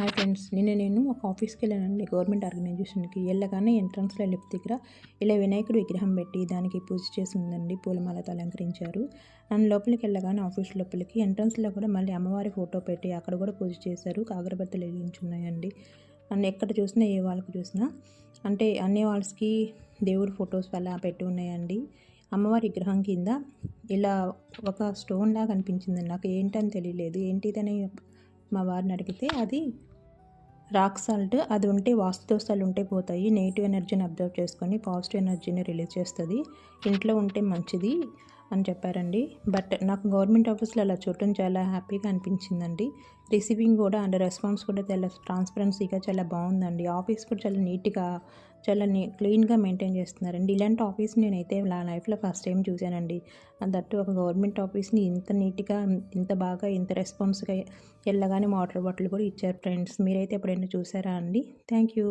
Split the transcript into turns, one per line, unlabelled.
Hi friends నిన్న నేను ఒక ఆఫీస్కి వెళ్ళానండి. గవర్నమెంట్ ఆర్గనైజేషన్కి వెళ్ళగానే ఎంట్రన్స్లో లిఫ్ట్ దగ్గర ఇలా వినాయకుడు విగ్రహం పెట్టి దానికి పూజ చేసి ఉందండి. పూలమాలతో అలంకరించారు. నన్ను లోపలికి వెళ్ళగానే ఆఫీస్ లోపలికి ఎంట్రన్స్లో కూడా మళ్ళీ అమ్మవారి ఫోటో పెట్టి అక్కడ కూడా పూజ చేశారు. కాగరబత్తలు వెలిగించున్నాయండి. నన్ను ఎక్కడ చూసినా ఏ వాళ్ళకి చూసినా అంటే అన్ని వాళ్ళకి దేవుడి ఫొటోస్ అలా పెట్టి ఉన్నాయండి. అమ్మవారి విగ్రహం కింద ఇలా ఒక స్టోన్ లాగా అనిపించిందండి. నాకు ఏంటని తెలియలేదు. ఏంటిదని మా వారిని అడిగితే అది రాక్ సాల్ట్ అది ఉంటే వాస్తు ఉంటే పోతాయి. నెగిటివ్ ఎనర్జీని అబ్జర్వ్ చేసుకొని పాజిటివ్ ఎనర్జీని రిలీజ్ చేస్తుంది. ఇంట్లో ఉంటే మంచిది. అని చెప్పారండి. బట్ నాకు గవర్నమెంట్ ఆఫీస్లో అలా చూడటం చాలా హ్యాపీగా అనిపించిందండి. రిసీవింగ్ కూడా అండ్ రెస్పాన్స్ కూడా చాలా ట్రాన్స్పరెన్సీగా చాలా బాగుందండి. ఆఫీస్ కూడా చాలా నీట్గా చాలా నీ క్లీన్గా మెయింటైన్ చేస్తున్నారండి. ఇలాంటి ఆఫీస్ నేనైతే నా లైఫ్లో ఫస్ట్ టైం చూశానండి. దట్టు ఒక గవర్నమెంట్ ఆఫీస్ని ఇంత నీట్గా ఇంత బాగా ఇంత రెస్పాన్స్గా వెళ్ళగానే వాటర్ బాటిల్ కూడా ఇచ్చారు ఫ్రెండ్స్. మీరైతే ఎప్పుడైనా చూసారా అండి? Thank you.